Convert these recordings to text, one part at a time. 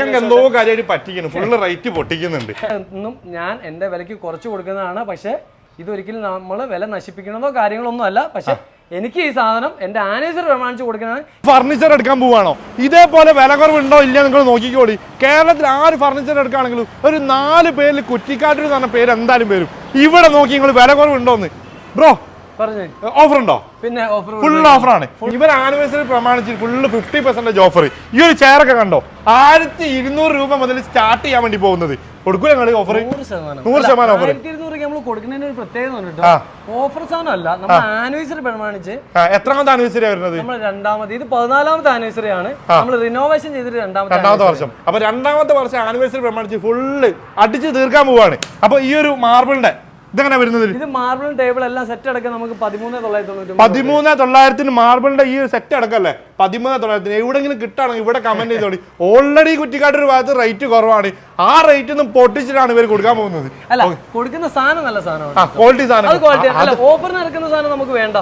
എന്തോ കാര്യമായിട്ട് പറ്റിക്കുന്നു. Full rate പൊട്ടിക്കുന്നുണ്ട്. എന്നും ഞാൻ എന്റെ വിലക്ക് കുറച്ച് കൊടുക്കുന്നതാണ്. പക്ഷെ ഇതൊരിക്കലും നമ്മൾ വില നശിപ്പിക്കണമെന്നോ കാര്യങ്ങളൊന്നും അല്ല. പക്ഷെ എനിക്ക് ഈ സാധനം എന്റെ ആനേജർ പ്രമാണിച്ച് കൊടുക്കുന്നതാണ്. ഫർണിച്ചർ എടുക്കാൻ പോവാണോ? ഇതേപോലെ വില കുറവുണ്ടോ ഇല്ല നിങ്ങൾ നോക്കിക്കോളി. കേരളത്തിൽ ആര് ഫർണിച്ചർ എടുക്കുകയാണെങ്കിലും ഒരു നാല് പേരിൽ കുറ്റിക്കാട്ടിൽ എന്ന് പറഞ്ഞ പേര് എന്തായാലും വരും. ഇവിടെ നോക്കി നിങ്ങൾ വില കുറവുണ്ടോന്ന്. ബ്രോ ഓഫർ ഉണ്ടോ പിന്നെ ഓഫർ ഫുൾ ഓഫറാണ്. ഇവർ ആനിവേഴ്സറി പ്രമാണിച്ച് ഫുള്ള് ഫിഫ്റ്റി പെർസെന്റേജ് ഓഫർ ഈ ഒരു ചെയറൊക്കെ കണ്ടോ? ആയിരത്തി ഇരുന്നൂറ് രൂപ മുതൽ സ്റ്റാർട്ട് ചെയ്യാൻ വേണ്ടി പോകുന്നത്. കൊടുക്കൂല ഞങ്ങൾ ഓഫർ നൂറ് ശതമാനം. ഓഫർ നമ്മൾ കൊടുക്കുന്നതിന് ഒരു പ്രത്യേകത. ഓഫർ സാധനം അല്ല. നമ്മൾ ആനിവേഴ്സറി പ്രമാണിച്ച് എത്രാമത്തെ ആനിവേഴ്സറി വരുന്നത്? നമ്മൾ രണ്ടാമത് ഇത് പതിനാലാമത്തെ ആനിവേഴ്സറി ആണ്. നമ്മൾ റിനോവേഷൻ ചെയ്തിട്ട് രണ്ടാമത്തെ രണ്ടാമത്തെ വർഷം. അപ്പൊ രണ്ടാമത്തെ വർഷം ആനിവേഴ്സറി പ്രമാണിച്ച് ഫുള്ള് അടിച്ച് തീർക്കാൻ പോവാണ്. അപ്പൊ ഈ ഒരു മാർബിളിന്റെ ഇതെങ്ങനെ വരുന്നത്? ഇത് മാർബിളും ടേബിൾ എല്ലാം സെറ്റ് അടക്കം നമുക്ക് പതിമൂന്ന് തൊള്ളായിരത്തി പതിമൂന്ന് തൊള്ളായിരത്തിന് മാർബിളിന്റെ ഈ സെറ്റ് അടക്കല്ലേ? പതിമൂന്ന് തൊള്ളായിരത്തിന്. എവിടെങ്കിലും കിട്ടുകയാണെങ്കിൽ ഇവിടെ കമന്റ് ചെയ്തോളി. ഓൾറെഡി കുറ്റിക്കാട്ടൊരു ഭാഗത്ത് റേറ്റ് കുറവാണ്. ആ റേറ്റ് ഒന്നും പൊട്ടിച്ചിട്ടാണ് ഇവർ കൊടുക്കാൻ പോകുന്നത്. അല്ല കൊടുക്കുന്ന സാധനം നല്ല സാധനമാണ്. ക്വാളിറ്റി സാധനം. സാധനം നമുക്ക് വേണ്ട.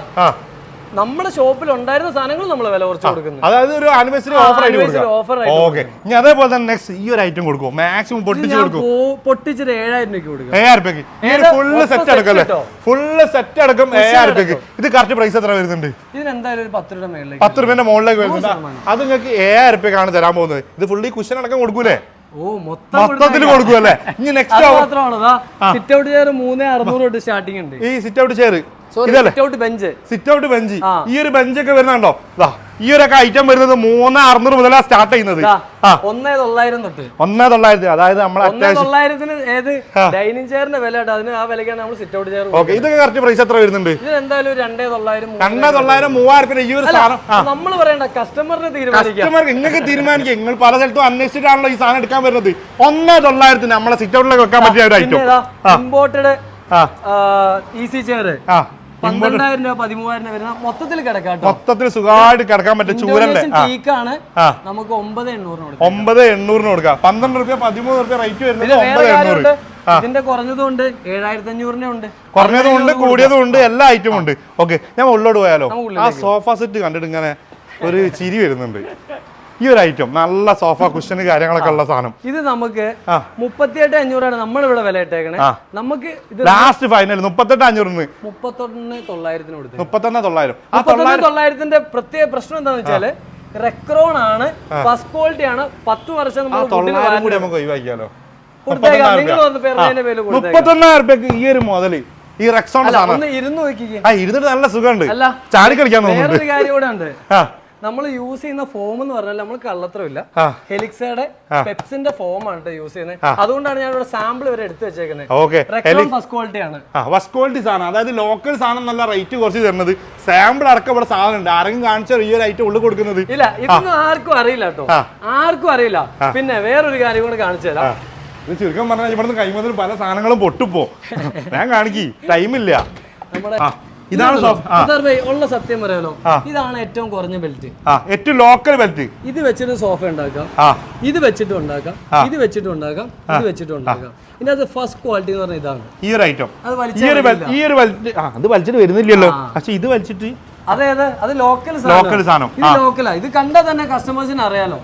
നമ്മുടെ ഷോപ്പിൽ ഉണ്ടായിരുന്ന സാധനങ്ങൾ നമ്മൾ വില കുറച്ച് കൊടുക്കുന്നു. അതായത് ഒരു ആനിവേഴ്സറി ഓഫർ ആയിട്ട് ഓഫർ ഓക്കെ ഇനി അതേപോലെ തന്നെ നെക്സ്റ്റ് ഈ ഒരു ഐറ്റം കൊടുക്കും മാക്സിമം പൊട്ടിച്ച് കൊടുക്കും പൊട്ടിച്ചിട്ട് ഏഴായിരം രൂപയ്ക്ക് കൊടുക്കും. ഏഴായിരം രൂപയ്ക്ക്. ഈ? ഫുള്ള് സെറ്റ് അടക്കം അല്ലേ? ഫുള്ള് സെറ്റ് അടക്കം ഏഴായിരം രൂപയ്ക്ക്. ഇത് കറക്റ്റ് പ്രൈസ് എത്ര വരുന്നുണ്ട്? ഇതിന് എന്തായാലും ഒരു പത്ത് രൂപ മേളിലേക്ക് പത്ത് രൂപ മുകളിലേക്ക് വരുന്നുണ്ട്. അത് നിങ്ങൾക്ക് ഏഴായിരം രൂപയ്ക്കാണ് തരാൻ പോകുന്നത്. ഇത് ഫുള്ളി കുഷൻ അടക്കം കൊടുക്കൂലേ? മൊത്തത്തിൽ കൊടുക്കും അല്ലേ ഇനി നെക്സ്റ്റ് സിറ്റ് ഔട്ട് ചെയർ മൂന്നേ അറുന്നൂറ് തൊട്ട് സ്റ്റാർട്ടിംഗ് ഉണ്ട്. ഈ സിറ്റ് ഔട്ട് ചെയർ ഇതല്ലേ? സിറ്റ് ഔട്ട് ബെഞ്ച് ബെഞ്ച് ഈ ഒരു ബെഞ്ചൊക്കെ വരുന്നുണ്ടോ? ദാ ഈ ഒരു ഐറ്റം വരുന്നത് മൂന്ന് അറുന്നൂറ് മുതലാണ് സ്റ്റാർട്ട് ചെയ്യുന്നത്. ഒന്നേ തൊള്ളായിരം തൊട്ട്. ഒന്നേ തൊള്ളായിരത്തി അതായത് നമ്മൾ തൊള്ളായിരത്തിന് ഏത് ഡൈനിങ് ചെയറിന്റെ വില അതിന് ആ വിലക്കാണ് നമ്മൾ സിറ്റ് ഔട്ട് ചെയർ ഓക്കെ ഇതൊക്കെ കറക്റ്റ് പ്രൈസ് എത്ര വരുന്നുണ്ട്? ഇത് എന്തായാലും രണ്ടേ തൊള്ളായിരം രണ്ടേ തൊള്ളായിരം. മൂവായിരം രൂപ ഈ ഒരു സാധനം നമ്മൾ പറയണ്ട കസ്റ്റമറിനെ തീരുമാനിക്കാം. കസ്റ്റമർക്ക് നിങ്ങൾക്ക് തീരുമാനിക്കുക നിങ്ങൾ പല സ്ഥലത്തും അന്വേഷിച്ചിട്ടാണല്ലോ ഈ സാധനം എടുക്കാൻ വരുന്നത്. ഒന്നേ തൊള്ളായിരത്തിന് നമ്മളെ സിറ്റ് ഔട്ടിലേക്ക് വെക്കാൻ പറ്റിയ ഒരു ഐറ്റം ഇമ്പോർട്ടഡ് ഈസി ചെയർ പന്ത്രണ്ടായിരം രൂപ പതിമൂവായിരം രൂപ വരുന്ന മൊത്തത്തിൽ മൊത്തത്തിൽ സുഖമായിട്ട് കിടക്കാൻ പറ്റും ചൂരന്റെ ടീക്കാണ് നമുക്ക് ഒമ്പത് എണ്ണൂറിന് കൊടുക്കാം. ഒമ്പത് എണ്ണൂറിന് കൊടുക്കാം. പന്ത്രണ്ട് റുപ്യ പതിമൂന്ന് റുപ്യ റേറ്റ് വരുന്നത് ഒമ്പത് എണ്ണൂറ്. ഇതിന്റെ കുറഞ്ഞതുണ്ട്. ഏഴായിരത്തി അഞ്ഞൂറിന്റെ ഉണ്ട് കുറഞ്ഞതും ഉണ്ട് കൂടിയതും ഉണ്ട് എല്ലാ ഐറ്റം ഉണ്ട്. ഓക്കെ ഞാൻ ഉള്ളോട് പോയാലോ? ആ സോഫ സെറ്റ് കണ്ടിട്ട് ഇങ്ങനെ ഒരു ചിരി വരുന്നുണ്ട്. ഈ ഒരു ഐറ്റം നല്ല സോഫ കുഷന് കാര്യങ്ങളൊക്കെ ഉള്ള സാധനം. ഇത് നമുക്ക്. മുപ്പത്തിയെട്ട് അഞ്ഞൂറാണ് നമ്മളിവിടെ വില ഇട്ടേക്കണേ. നമുക്ക് ലാസ്റ്റ് ഫൈനൽ മുപ്പത്തെട്ട് അഞ്ഞൂറിന്. മുപ്പത്തൊന്ന് തൊള്ളായിരത്തിന് മുപ്പത്തൊന്ന് തൊള്ളായിരം. മുപ്പത്തൊന്ന് തൊള്ളായിരത്തിന്റെ പ്രത്യേക പ്രശ്നം എന്താന്ന് വെച്ചാൽ റെക്രോൺ ആണ് ഫസ്റ്റ് ക്വാളിറ്റി ആണ് പത്ത് വർഷം നമ്മൾ കൂടി നമുക്ക് ഒഴിവാക്കിയാലോ? മുപ്പത്തൊന്നായിരം റുപ്യക്ക് ഈ ഒരു മുതൽ ഈ റെക്സോൺ ഇരുന്ന് നോക്കിക്കേ. ആ ഇരുന്നിട്ട് നല്ല സുഖമുണ്ട്. ചാടി കളിക്കാൻ തോന്നുന്നുണ്ട്. നമ്മൾ യൂസ് ചെയ്യുന്ന ഫോം എന്ന് പറഞ്ഞാൽ നമ്മൾ കള്ളത്രമില്ല ഹെലിക്സയുടെ പെപ്സിന്റെ ഫോം ആണ് യൂസ് ചെയ്യുന്നത്. അതുകൊണ്ടാണ് ഞാൻ ഇവിടെ സാമ്പിൾ വരെ എടുത്തു വെച്ചേക്കുന്നത്. ഫസ്റ്റ് ക്വാളിറ്റി ആണ്. ഫസ്റ്റ് ക്വാളിറ്റി സാധനം. അതായത് ലോക്കൽ സാധനം നല്ല റേറ്റ് കുറച്ച് തരുന്നത്. സാമ്പിൾ അടക്കം ഇവിടെ സാധനം ഉണ്ട്. ആരെങ്കിലും ഈ ഒരു ഐറ്റം ഉള്ളിൽ കൊടുക്കുന്നത്. ഇല്ല ഇതൊന്നും ആർക്കും അറിയില്ല കേട്ടോ ആർക്കും അറിയില്ല. പിന്നെ വേറൊരു കാര്യം കൂടെ കാണിച്ചു തരാം. ഇത് ചുരുക്കം പറഞ്ഞാൽ ഇവിടുന്ന് കൈമുതൽ പല സാധനങ്ങളും പൊട്ടിപ്പോ. ഞാൻ കാണിക്കി. ടൈമില്ല നമ്മുടെ ഇതാണ് ഉള്ള സത്യം പറയാലോ. ഇതാണ് ഏറ്റവും കുറഞ്ഞ ബെൽറ്റ് ഏറ്റവും ലോക്കൽ ബെൽറ്റ് ഇത് വെച്ചിട്ട് സോഫ ഉണ്ടാക്കാം. ഇത് വെച്ചിട്ട് ഉണ്ടാക്കാം. ഇത് വെച്ചിട്ട് ഉണ്ടാക്കാം. ഇത് വെച്ചിട്ട് ഉണ്ടാക്കാം. ഇതിനകത്ത് ഫസ്റ്റ് ക്വാളിറ്റി എന്ന് പറഞ്ഞാൽ ഇതാണ്. ഈ ഒരു ഐറ്റം അത് ഈ ഒരു ഈ ഒരു ബെൽറ്റ് അത് വലിച്ചിട്ട് വരുന്നില്ലല്ലോ. പക്ഷെ ഇത് വലിച്ചിട്ട് അതായത് അത്. ലോക്കൽ ലോക്കൽ സാധനം. ഇത് ലോക്കലാ ഇത് കണ്ടാൽ തന്നെ കസ്റ്റമേഴ്സിന് അറിയാലോ.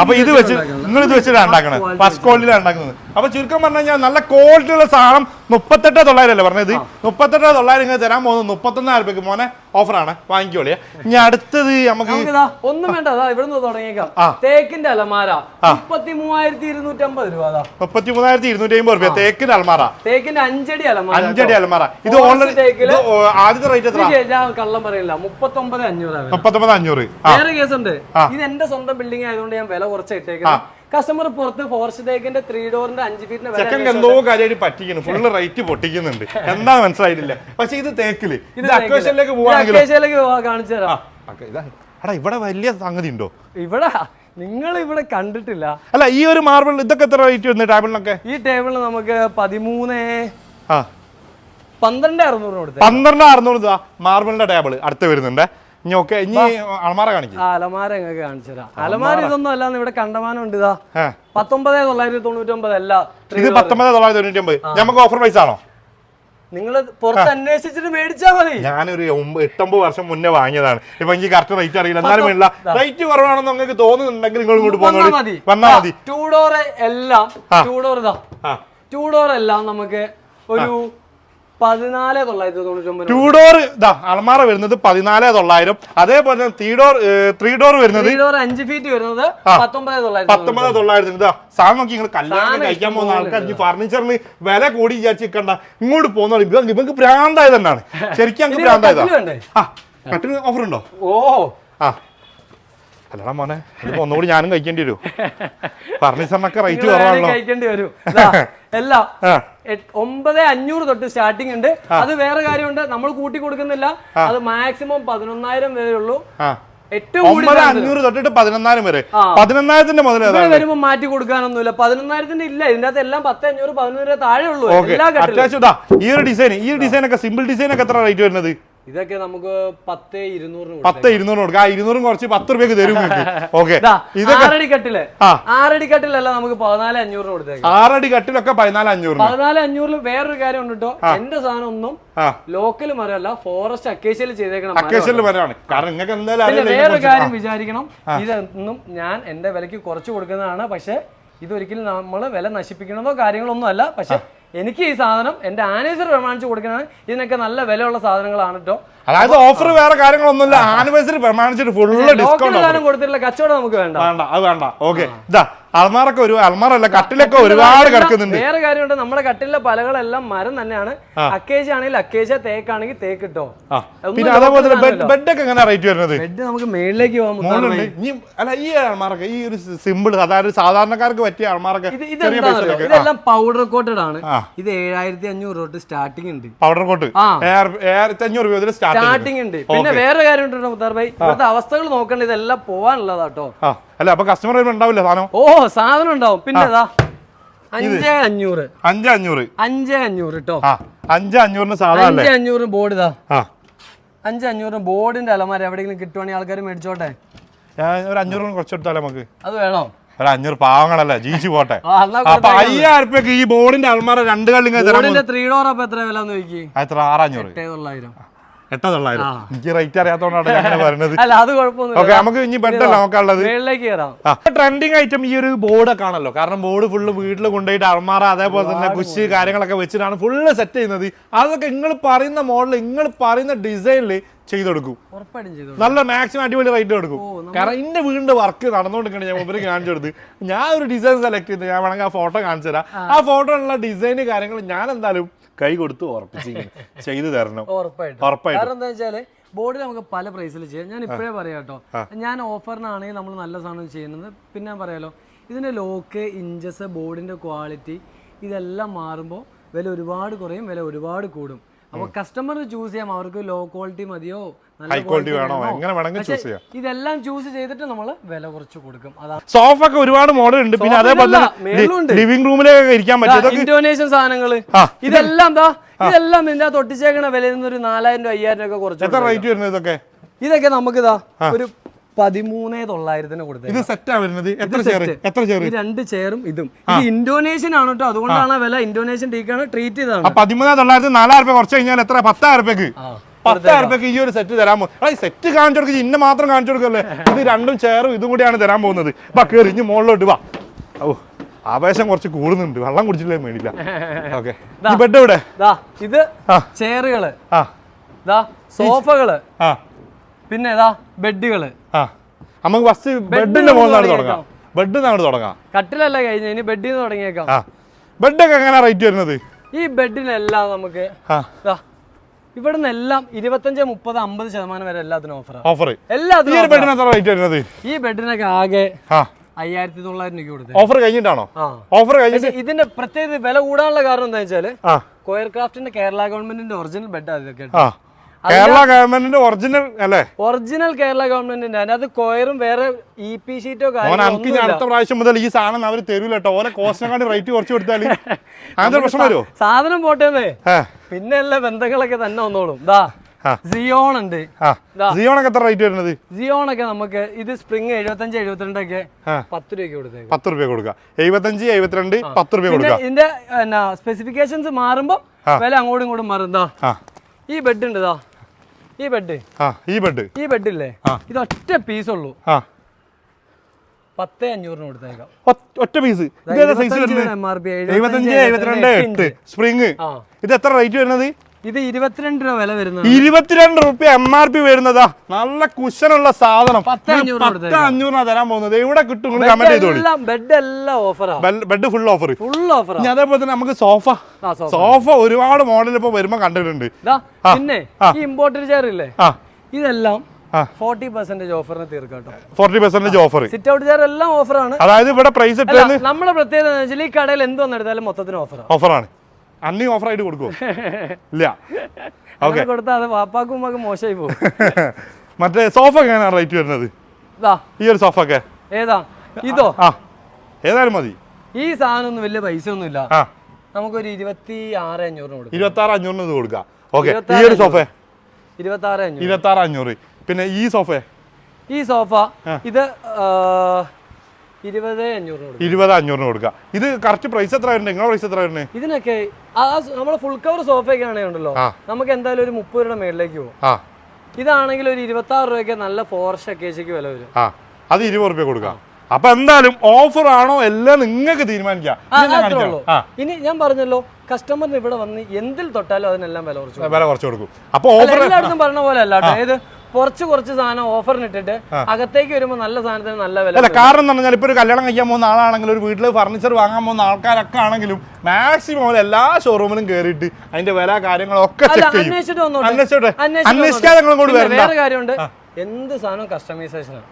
അപ്പൊ ഇത് ഇത് വെച്ച് നിങ്ങൾ ഇത് വെച്ചിട്ടാണ് ഉണ്ടാക്കുന്നത് ഫസ്റ്റ് ക്വാളിറ്റിയിലാണ് ഉണ്ടാക്കുന്നത്. അപ്പൊ ചുരുക്കം പറഞ്ഞു കഴിഞ്ഞാൽ നല്ല ക്വാളിറ്റിയുള്ള സാധനം മുപ്പത്തെട്ട് തൊള്ളായിരം അല്ലേ പറഞ്ഞത് മുപ്പത്തെട്ട് തൊള്ളായിരം ഇങ്ങനെ തരാൻ പോകുന്നത് മുപ്പത്തൊന്നായിരം രൂപയ്ക്ക് മോനെ ഓഫറാണ് വാങ്ങിക്കോളിയ ഇനി അടുത്തത് നമുക്ക് ഒന്നും വേണ്ട ഇവിടെ നിന്ന് തുടങ്ങിയേക്കാം. തേക്കിന്റെ അലമാര മുപ്പത്തി മൂവായിരത്തി ഇരുന്നൂറ്റി അമ്പത് രൂപ മുപ്പത്തി മൂന്നായിരത്തി ഇരുന്നൂറ്റി അമ്പത് രൂപ തേക്കിന്റെ അലമാര. തേക്കിന്റെ അഞ്ചടി അലമാര അഞ്ചടി അലമാര. ഇത് ഓൺലൈൻ തേക്കിൽ ആദ്യത്തെ റേറ്റ് എത്ര കള്ളം പറയില്ല. മുപ്പത്തൊമ്പത് അഞ്ഞൂറ് മുപ്പത്തൊമ്പത് അഞ്ഞൂറ്. വേറെ കേസുണ്ട് ഉണ്ട്. ഇത് എന്റെ സ്വന്തം ബിൽഡിംഗ് ആയതുകൊണ്ട് ഞാൻ വില കുറച്ച് ഇട്ടേക്കുന്നത്. കസ്റ്റമർ പുറത്ത് ഫോറസ്റ്റ് തേക്കിന്റെ ത്രീ ഡോറിന്റെ അഞ്ച് ചെക്കൻ എന്തോ കാര്യമായിട്ട് പറ്റിക്കുന്നു. Full rate പൊട്ടിക്കുന്നുണ്ട്. എന്താ മനസ്സിലായിട്ടില്ല. പക്ഷെ ഇത് തേക്കിൽ. ഇത് അക്വേഷനിലേക്ക് പോവാണെങ്കിലോ? കാണിച്ചു തരാം. എടാ ഇവിടെ വലിയ സംഗതി ഉണ്ടോ ഇവിടെ നിങ്ങൾ ഇവിടെ കണ്ടിട്ടില്ല. അല്ല ഈ ഒരു മാർബിൾ ഇതൊക്കെ എത്ര റേറ്റ് വരുന്നത് ടേബിളിനൊക്കെ? ഈ ടേബിളിൽ നമുക്ക് പതിമൂന്ന് പന്ത്രണ്ട് അറുന്നൂറ് പന്ത്രണ്ട് അറുന്നൂറ് മാർബിളിന്റെ ടേബിൾ അടുത്ത് വരുന്നുണ്ട്. ഇനി ഓക്കെ ഇനി അൾമാറ കാണിക്കും. അലമാര നിങ്ങൾക്ക് കാണിച്ചു തരാം. അലമാര ഇതൊന്നും അല്ലാന്ന് ഇവിടെ കണ്ടമാനം ഉണ്ട് ഇതാ. പത്തൊമ്പത് തൊള്ളായിരത്തി തൊണ്ണൂറ്റൊമ്പത് അല്ല ഇത് പത്തൊമ്പത് തൊള്ളായിരത്തി നമുക്ക് ഓഫർ പ്രൈസ് ആണോ? നിങ്ങൾ പുറത്ത് അന്വേഷിച്ചിട്ട് മേടിച്ചാ മതി. ഞാനൊരു എട്ടൊമ്പത് വർഷം മുന്നേ വാങ്ങിയതാണ്. ഇപ്പൊ എനിക്ക് കറക്റ്റ് റേറ്റ് അറിയില്ല. എന്നാലും വേണ്ട റേറ്റ് കുറവാണെന്ന് നിങ്ങൾക്ക് തോന്നുന്നുണ്ടെങ്കിൽ നിങ്ങൾ ഇങ്ങോട്ട് വന്നാ പോകുന്നോളി മതി. വന്നാ മതി. ടൂ ഡോർ എല്ലാം. ടൂ ഡോർ ഇതാ. ടൂ ഡോർ എല്ലാം നമുക്ക് ഒരു പതിനാല് തൊള്ളായിരത്തി തൊണ്ണൂറ്റി ടു ഡോർ ഇതാ അൾമാറ വരുന്നത് പതിനാല് തൊള്ളായിരം. അതേപോലെ തന്നെ ത്രീ ഡോർ ത്രീ ഡോർ വരുന്നത് അഞ്ച് ഫീറ്റ് വരുന്നത് പത്തൊമ്പത് തൊള്ളായിരത്തി പത്തൊമ്പത് തൊള്ളായിരത്തിന് ഇതാ സാധനം നോക്കി നിങ്ങൾ കല്യാണം കഴിക്കാൻ പോകുന്ന ആൾക്കാർ ഈ ഫർണിച്ചറിന് വില കൂടി വിചാരിച്ചിരിക്കണ്ട ഇങ്ങോട്ട് പോകുന്ന ഇവർക്ക് ഭ്രാന്തായത് തന്നെയാണ് ശരിക്കും അങ്ങ് ഇനി ഭ്രാന്തായതാ. കട്ടിൽ ആ കട്ടിന് ഓഫർ ഉണ്ടോ? ഓ. ആ. അല്ലടാ മോനെ ഇതിപ്പോ ഒന്നുകൂടി ഞാനും കഴിക്കേണ്ടി വരും. ഫർണിച്ചറിനൊക്കെ റേറ്റ് കുറവാണല്ലോ. കഴിക്കേണ്ടി വരും. എല്ലാം ഒമ്പത് അഞ്ഞൂറ് തൊട്ട് സ്റ്റാർട്ടിംഗ് ഉണ്ട്. അത് വേറെ കാര്യമുണ്ട്. നമ്മൾ കൂട്ടി കൊടുക്കുന്നില്ല. അത് മാക്സിമം പതിനൊന്നായിരം വരെ ഉള്ളൂ. ഒമ്പത് അഞ്ഞൂറ് തൊട്ടിട്ട് പതിനൊന്നായിരം വരെ. പതിനൊന്നായിരത്തിന്റെ മുതൽ ഇവിടെ വരുമ്പോ മാറ്റി കൊടുക്കാനൊന്നുമില്ല. പതിനൊന്നായിരത്തിന്റെ ഇല്ല. ഇതിന്റെ അകത്ത് എല്ലാം പത്ത് അഞ്ഞൂറ് പതിനൊന്ന് താഴെ ഉള്ളൂ. അത്യാവശ്യം ഈ ഒരു ഡിസൈൻ ഈ ഒരു ഡിസൈൻ ഒക്കെ സിമ്പിൾ ഡിസൈൻ ഒക്കെ എത്ര റേറ്റ് വരുന്നത്? ഇതൊക്കെ നമുക്ക് പത്ത് ഇരുന്നൂറിന് പത്ത് ഇരുന്നൂറ് കൊടുക്കാം. ആ ഇരുന്നൂറും കുറച്ച് പത്ത് റുപ്യക്ക് തരും ഓക്കെ ആറടി കട്ടിൽ. ആറടി കട്ടിലല്ല നമുക്ക് പതിനാല് അഞ്ഞൂറിന് കൊടുത്തേക്കാം. ആറടി കട്ടിലൊക്കെ പതിനാല് അഞ്ഞൂറ് പതിനാല് അഞ്ഞൂറിൽ വേറൊരു കാര്യം ഉണ്ട് കേട്ടോ എന്റെ സാധനം ഒന്നും ലോക്കൽ മരമല്ല ഫോറസ്റ്റ് അക്കേഷ്യയിൽ ചെയ്തേക്കണം മരമാണ്. അക്കേഷ്യൽ വരാണ് കാരണം നിങ്ങൾക്ക് എന്തായാലും വേറൊരു കാര്യം വിചാരിക്കണം. ഇതൊന്നും ഞാൻ എന്റെ വിലക്ക് കുറച്ച് കൊടുക്കുന്നതാണ്. പക്ഷെ ഇതൊരിക്കലും നമ്മൾ വില നശിപ്പിക്കണമെന്നോ കാര്യങ്ങളൊന്നും അല്ല പക്ഷെ എനിക്ക് ഈ സാധനം എന്റെ ആനേജർ പ്രമാണിച്ച് കൊടുക്കുന്നതാണ്. ഇതിനൊക്കെ നല്ല വിലയുള്ള സാധനങ്ങളാണ് കേട്ടോ അതായത് ഓഫർ വേറെ കാര്യങ്ങളൊന്നുമില്ല. ആനിവേഴ്സറി പ്രമാണിച്ചിട്ട് ഫുള്ള് ഡിസ്കൗണ്ട് കൊടുത്തിട്ടുള്ള കച്ചവടം നമുക്ക് വേണ്ട. വേണ്ട അത് വേണ്ട. ഓക്കെ ഇതാ അൽമാറൊക്കെ ഒരു അൽമാറല്ല കട്ടിലൊക്കെ ഒരുപാട് കിടക്കുന്നുണ്ട്. വേറെ കാര്യമുണ്ട്. നമ്മുടെ കട്ടിലെ പലകളെല്ലാം മരം തന്നെയാണ്. അക്കേജ് ആണെങ്കിൽ അക്കേജ തേക്കാണെങ്കിൽ തേക്ക് കിട്ടോ പിന്നെ അതേപോലെ ബെഡ് ഒക്കെ എങ്ങനെ റേറ്റ് വരുന്നത്? ബെഡ് നമുക്ക് മേളിലേക്ക് പോകാൻ അല്ല ഈ അൽമാറൊക്കെ ഈ ഒരു സിമ്പിൾ അതായത് സാധാരണക്കാർക്ക് പറ്റിയ പൈസ ഇതെല്ലാം പൗഡർ കോട്ടഡ് ആണ്. ഇത് ഏഴായിരത്തി അഞ്ഞൂറ് തൊട്ട് സ്റ്റാർട്ടിംഗ് ഉണ്ട്. Powder coat. ഏഴായിരത്തി അഞ്ഞൂറ് രൂപ സ്റ്റാർട്ട് സ്റ്റാർട്ടിംഗ് ഉണ്ട്. പിന്നെ വേറെ കാര്യം ഉണ്ട് മുത്താർ ഭായി. ഇവിടുത്തെ അവസ്ഥകൾ നോക്കണ്ട ഇതെല്ലാം പോവാനുള്ളതാട്ടോ അല്ല അപ്പൊ കസ്റ്റമർ ഉണ്ടാവില്ല സാധനം? ഓ സാധനം ഉണ്ടാവും. പിന്നെ ഇതാ അഞ്ചേ അഞ്ഞൂറ്. അഞ്ചേ അഞ്ഞൂറ്. അഞ്ചേ അഞ്ഞൂറ് കേട്ടോ. അഞ്ച് അഞ്ഞൂറിന് സാധാ അല്ലേ? അഞ്ചേ അഞ്ഞൂറ് ബോർഡ് ഇതാ. അഞ്ച് അഞ്ഞൂറ് ബോർഡിന്റെ അലമാര എവിടെയെങ്കിലും കിട്ടുവാണെങ്കിൽ ആൾക്കാർ മേടിച്ചോട്ടെ? ഞാൻ ഒരു അഞ്ഞൂറിന് കുറച്ചെടുത്താലേ നമുക്ക്. അത് വേണോ? ഒരു അഞ്ഞൂറ് പാവങ്ങളല്ലേ ജീവിച്ചു പോട്ടെ. അപ്പൊ അയ്യായിരം റുപ്യക്ക് ഈ ബോർഡിന്റെ അൽമാര രണ്ട് കല്ലിങ്ങനെ ത്രീ ഡോർ അപ്പൊ എത്ര വില നോക്കി എത്ര? ആറഞ്ഞൂറ് തൊള്ളായിരം. എട്ടാ തൊള്ളായിരം എനിക്ക് റേറ്റ് അറിയാത്തോണ്ടാണ് അങ്ങനെ പറയുന്നത്. അല്ല അത് കുഴപ്പമൊന്നുമില്ല. ഓക്കെ നമുക്ക് ഇനി ബെഡല്ല നോക്കാനുള്ളത് മേളിലേക്ക് കയറാം. ട്രെൻഡിങ് ഐറ്റം ഈ ഒരു ബോർഡൊക്കെ ആണല്ലോ. കാരണം ബോർഡ് ഫുള്ള് വീട്ടിൽ കൊണ്ടുപോയിട്ട് അൾമാറ അതേപോലെ തന്നെ കുശി കാര്യങ്ങളൊക്കെ വെച്ചിട്ടാണ് ഫുള്ള് സെറ്റ് ചെയ്യുന്നത്. അതൊക്കെ നിങ്ങൾ പറയുന്ന മോഡൽ നിങ്ങൾ പറയുന്ന ഡിസൈനിൽ ചെയ്ത് കൊടുക്കും നല്ല മാക്സിമം അടിപൊളി റേറ്റ് കൊടുക്കും കാരണം എന്റെ വീടിന്റെ വർക്ക് നടന്നുകൊണ്ടിരിക്കണം ഞാൻ മുമ്പിൽ കാണിച്ചു കൊടുത്ത് ഞാൻ ഒരു ഡിസൈൻ സെലക്ട് ചെയ്ത് ഞാൻ വേണമെങ്കിൽ ആ ഫോട്ടോ കാണിച്ചു തരാം ആ ഫോട്ടോ ഉള്ള ഡിസൈന് കാര്യങ്ങൾ ഞാൻ എന്തായാലും കൈ കൊടുത്ത് ഉറപ്പിച്ചിരിക്കുന്നു. ചെയ്തു തരണം. ഉറപ്പായിട്ടും. കാരണം എന്താ വെച്ചാൽ ബോർഡിൽ നമുക്ക് പല പ്രൈസിൽ ചെയ്യാം. ഞാൻ ഇപ്പോഴേ പറയാം കേട്ടോ. ഞാൻ ഓഫറിനാണെങ്കിൽ നമ്മൾ നല്ല സാധനം ചെയ്യുന്നത് പിന്നെ ഞാൻ പറയാലോ ഇതിന്റെ ലോക്ക് ഇഞ്ചസ് ബോർഡിന്റെ ക്വാളിറ്റി ഇതെല്ലാം മാറുമ്പോൾ വില ഒരുപാട് കുറയും വില ഒരുപാട് കൂടും. അപ്പോൾ കസ്റ്റമർ ചൂസ് ചെയ്യാം. അവർക്ക് ലോ ക്വാളിറ്റി മതിയോ? ഹൈ ക്വാളിറ്റി വേണോ? എങ്ങനെ വേണമെങ്കിൽ ചൂസ് ചെയ്യാം. ഇതെല്ലാം ചൂസ് ചെയ്തിട്ട് നമ്മൾ വില കുറച്ച് കൊടുക്കും. അതാണ് സോഫ ഒക്കെ ഒരുപാട് മോഡൽ ഉണ്ട്. പിന്നെ അതേപോലെ. ലിവിംഗ് റൂമിലൊക്കെ ഇരിക്കാൻ പറ്റും. ഇൻഡോനേഷ്യൻ സാധനങ്ങൾ. ഇതെല്ലാം ദാ ഇതെല്ലാം ഇതിന്റെ തൊട്ടിച്ചേക്കണ വില ഒരു നാലായിരം രൂപ അയ്യായിരം രൂപ കുറച്ച് എത്ര റേറ്റ് വരുന്നത് ഇതൊക്കെ? ഇതൊക്കെ നമുക്ക് ഇതാ ഒരു പതിമൂന്നേ തൊള്ളായിരത്തിന് കൊടുത്തത് ഇത് സെറ്റാ വരുന്നത്? എത്ര ചെയർ എത്ര ചെയർ രണ്ട് ചെയറും ഇതും. ഇത് ഇന്തോനേഷ്യൻ ആണ് കേട്ടോ. അതുകൊണ്ടാണ് ആ. വില ഇന്തോനേഷ്യൻ ടീക്കാണ് ട്രീറ്റ് ചെയ്തതാണ്. ആ പതിമൂന്ന് തൊള്ളായിരത്തി നാലായിരം രൂപ കുറച്ച് കഴിഞ്ഞാൽ എത്ര? പത്തായിരം രൂപക്ക് പത്തായിരം രൂപയ്ക്ക് ഈ ഒരു സെറ്റ് തരാൻ പോകും സെറ്റ് കാണിച്ചു കൊടുക്കുക ഇന്ന മാത്രം കാണിച്ചു കൊടുക്കല്ലേ? ഇത് രണ്ടും ചെയറും ഇതും കൂടിയാണ് തരാൻ പോകുന്നത്. കേറി ഇനി മുകളിലോട്ട് വാ. ഓ ആവേശം കുറച്ച് കൂടുന്നുണ്ട്. വെള്ളം കുടിച്ചില്ലേ മേടില്ല ഓക്കെ. ബെഡ് എവിടെ? ഇത് ആ. ചെയറുകൾ. സോഫകൾ. ആ. പിന്നെ ദാ ബെഡുകൾ. ആ നമുക്ക് ഫസ്റ്റ് ബെഡിന്റെ മുകളിലാണ്. തുടങ്ങാം. ബെഡ് നിന്നാണ് തുടങ്ങാം. കട്ടിലല്ല കഴിഞ്ഞ ഇനി ബെഡിൽ നിന്ന് തുടങ്ങിയേക്കാം. ആ ബെഡൊക്കെ എങ്ങനെ റേറ്റ് വരുന്നത്? ഈ ബെഡിനെല്ലാം നമുക്ക് ആ. ദാ ഇവിടുന്ന് എല്ലാം ഇരുപത്തഞ്ച് മുപ്പത് അമ്പത് ശതമാനം വരെ എല്ലാത്തിനും ഓഫർ ഓഫർ എല്ലാത്തിനും. ബെഡിന് എത്ര റേറ്റ് വരുന്നത്? ഈ ബെഡിനൊക്കെ ആകെ അയ്യായിരത്തി തൊള്ളായിരം രൂപ കൊടുത്തത് ഓഫർ കഴിഞ്ഞിട്ടാണോ? ഓഫർ കഴിഞ്ഞിട്ട് ഇതിന്റെ പ്രത്യേകത വില കൂടാനുള്ള കാരണം എന്താ വെച്ചാൽ കോയർ ക്രാഫ്റ്റിന്റെ കേരള ഗവൺമെന്റിന്റെ ഒറിജിനൽ ബെഡ് ഇതൊക്കെ ആ. കേരള ഗവൺമെന്റിന്റെ ഒറിജിനൽ അല്ലേ? ഒറിജിനൽ കേരള ഗവൺമെന്റിന്റെ അതിനകത്ത് കോയറും വേറെ ഇ പി ഷീറ്റോ കാര്യം അടുത്ത പ്രാവശ്യം മുതൽ ഈ സാധനം അവർ തരൂല കേട്ടോ ഓനെ കോസ്റ്റിനെക്കാട്ടി റേറ്റ് കുറച്ച് കൊടുത്താൽ അങ്ങനത്തെ പ്രശ്നം വരുമോ സാധനം പോട്ടേന്നേ പിന്നെ എല്ലാ ബന്ധങ്ങളൊക്കെ തന്നെ വന്നോളും. ദാ സിയോൺ ഉണ്ട്. സിയോണൊക്കെ എത്ര റേറ്റ് വരുന്നത്? സിയോൺ ഒക്കെ നമുക്ക് ഇത് സ്പ്രിങ് എഴുപത്തഞ്ച് എഴുപത്തിരണ്ടൊക്കെ ഒക്കെ പത്ത് രൂപയ്ക്ക് കൊടുത്തേ പത്ത് രൂപ കൊടുക്കുക. എഴുപത്തഞ്ച് എഴുപത്തിരണ്ട് പത്ത് രൂപ കൊടുക്കുക. ഇതിന്റെ സ്പെസിഫിക്കേഷൻസ് മാറുമ്പോൾ വില അങ്ങോട്ടും ഇങ്ങോട്ടും മാറും. ഈ ബെഡ് ഉണ്ട് ഈ ബെഡ് ആ ഈ ബെഡ് ഈ ബെഡില്ലേ. ഇത് ഒറ്റ പീസ് ഉള്ളൂ. ആ. പത്തേ അഞ്ഞൂറിന് കൊടുത്തേക്കാം. ഒറ്റ- പീസ് ഇതേതാ സൈസ് വരുന്നത്? എഴുപത്തഞ്ച് എഴുപത്തിരണ്ട് എട്ട്. സ്പ്രിങ് ഇത് എത്ര റേറ്റ് വരുന്നത്? ഇത് ഇരുപത്തിരണ്ട് രൂപ വില വരുന്നത്. ഇരുപത്തിരണ്ട് റുപ്യ എം ആർ പി വരുന്നതാ. നല്ല കുശനുള്ള സാധനം. പത്ത് അഞ്ഞൂറ് പത്ത് അഞ്ഞൂറിനാ തരാൻ പോകുന്നത്. എവിടെ കിട്ടും കമന്റ് ചെയ്തോളി. ബെഡ് എല്ലാം ഓഫറാ bed full offer full offer അതേപോലെ തന്നെ നമുക്ക് സോഫ സോഫ ഒരുപാട് മോഡൽ ഇപ്പൊ വരുമ്പോ കണ്ടിട്ടുണ്ട്. പിന്നെ ഈ ഇമ്പോർട്ടഡ് ചെയർ ഇല്ലേ? ഇതെല്ലാം. ഫോർട്ടി പെർസെന്റേജ് ഓഫറിന് തീർക്കാട്ടോ forty percentage offer sit out chair എല്ലാം ഓഫറാണ് അതായത് ഇവിടെ പ്രൈസ് നമ്മുടെ പ്രത്യേകത എന്ന് വെച്ചാൽ ഈ കടയിൽ എന്ത് വന്നെടുത്താലും മൊത്തത്തിന് ഓഫറാണ് ഓഫറാണ് അന്നീ ഓഫർ ആയിട്ട് കൊടുക്കുമോ ഇല്ല ഓക്കെ കൊടുത്താൽ അത് വാപ്പാക്കും ഉമ്മാക്കും മോശമായി പോകും. മറ്റേ സോഫ ഒക്കെ എങ്ങനെയാണ് റേറ്റ് വരുന്നത്? ഈ ഒരു സോഫ ഒക്കെ ഏതാ? ഇതോ? ആ ഏതായാലും മതി. ഈ സാധനം ഒന്നും വലിയ പൈസ ഒന്നും ഇല്ല ആ. നമുക്കൊരു ഇരുപത്തി ആറ് അഞ്ഞൂറിന് കൊടുക്കാം. ഇരുപത്തി ആറ് അഞ്ഞൂറിന് ഇത് കൊടുക്കാം. ഓക്കെ ഈ ഒരു സോഫ? ഇരുപത്തി ആറ് അഞ്ഞൂറ്. ഇരുപത്തി ആറ് അഞ്ഞൂറ്. പിന്നെ ഈ സോഫ? ഈ സോഫ ഇത് ഇരുപത് അഞ്ഞൂറിന് കൊടുക്കുക ഇത് കറക്റ്റ് പ്രൈസ് എത്ര വരുന്നത്? നിങ്ങളുടെ പ്രൈസ് എത്ര വരുന്നത്? ഇതിനൊക്കെ ആ നമ്മളെ ഫുൾ കവർ സോഫയൊക്കെ ആണെങ്കിൽ ഉണ്ടല്ലോ നമുക്ക് എന്തായാലും ഒരു മുപ്പത് രൂപയുടെ മേളിലേക്ക് പോകും ഇതാണെങ്കിൽ ഒരു ഇരുപത്തി ആറ് രൂപയ്ക്ക് നല്ല ഫോറസ്റ്റ് അക്കേഷ്യക്ക് വില വരും. അത് ഇരുപത് റുപ്യ കൊടുക്കാം. അപ്പൊ എന്തായാലും ഓഫർ ആണോ എല്ലാം നിങ്ങൾക്ക് തീരുമാനിക്കാം. ഇനി ഞാൻ പറഞ്ഞല്ലോ കസ്റ്റമറിന് ഇവിടെ വന്ന് എന്തിൽ തൊട്ടാലും അതിനെല്ലാം വില കുറച്ചു. വില കുറച്ച് കൊടുക്കും. അപ്പൊ ഓഫർ എല്ലായിടത്തും പറഞ്ഞ പോലെ അല്ല ഏത് കുറച്ച് കുറച്ച് സാധനം ഓഫറിനിട്ടിട്ട് അകത്തേക്ക് വരുമ്പോൾ നല്ല സാധനത്തിന് നല്ല വില അല്ല കാരണം എന്ന് പറഞ്ഞാൽ ഇപ്പൊ ഒരു കല്യാണം കഴിക്കാൻ പോകുന്ന ആളാണെങ്കിലും ഒരു വീട്ടിൽ ഫർണിച്ചർ വാങ്ങാൻ പോകുന്ന ആൾക്കാരൊക്കെ ആണെങ്കിലും മാക്സിമം എല്ലാ ഷോറൂമിലും കയറിയിട്ട് അതിന്റെ വില കാര്യങ്ങളൊക്കെ ചെക്ക് ചെയ്യും. അന്വേഷിച്ചിട്ട് അന്വേഷിച്ചോട്ടെ അന്വേഷിച്ചിട്ട് അന്വേഷിക്കാതെ വേറെ കാര്യമുണ്ട്. എന്ത് സാധനം കസ്റ്റമൈസേഷനാണ്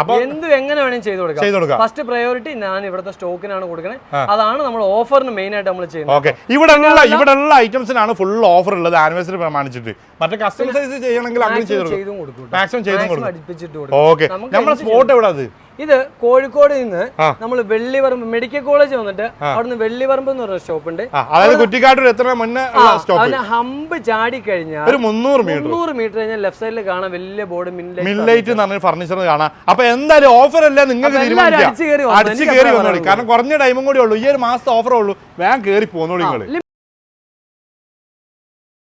അപ്പൊ എന്ത് എങ്ങനെ വേണമെങ്കിലും ചെയ്തു കൊടുക്കാം. ചെയ്ത് കൊടുക്കാം. ഫസ്റ്റ് പ്രയോറിറ്റി ഞാൻ ഇവിടുത്തെ സ്റ്റോക്കിനാണ് കൊടുക്കണേ. അതാണ് നമ്മൾ ഓഫറിന് മെയിൻ ആയിട്ട് നമ്മൾ ചെയ്യുന്നത്. ഓക്കെ. ഇവിടെ ഉള്ള ഇവിടെ ഉള്ള ഐറ്റംസിനാണ് ഫുൾ ഓഫർ ഉള്ളത് ആനിവേഴ്സറി പ്രമാണിച്ചിട്ട്. മറ്റേ കസ്റ്റമൈസ് ചെയ്യണമെങ്കിൽ അങ്ങനെ ചെയ്തു കൊടുക്കും. മാക്സിമം ചെയ്തും കൊടുക്കും. ഓക്കെ. നമ്മുടെ സ്പോട്ട് എവിടെ അത്? ഇത് കോഴിക്കോട് നിന്ന് നമ്മൾ വെള്ളിവറമ്പ് മെഡിക്കൽ കോളേജ് വന്നിട്ട് അവിടുന്ന് വെള്ളിവറമ്പ് എന്ന് പറഞ്ഞ സ്റ്റോപ്പ് ഉണ്ട് അതായത് കുറ്റിക്കാട്ടൂർ എത്ര മുന്നേ അവന് ഹമ്പ് ചാടി കഴിഞ്ഞാൽ ഒരു മുന്നൂറ് മീറ്റർ. മുന്നൂറ് മീറ്റർ കഴിഞ്ഞാൽ ലെഫ്റ്റ് സൈഡിൽ കാണാൻ വലിയ ബോർഡ് മില്ലൈറ്റ് എന്ന് പറഞ്ഞ ഫർണിച്ചർ കാണാം. അപ്പൊ എന്തായാലും ഓഫർ അല്ല നിങ്ങൾക്ക് അടിച്ചു കയറി വന്നോളി. കാരണം കുറഞ്ഞ ടൈമും കൂടി ഉള്ളൂ. ഈ ഒരു മാസത്തെ ഓഫർ ഉള്ളൂ. വേഗം കയറി പോന്നോളി നിങ്ങൾ.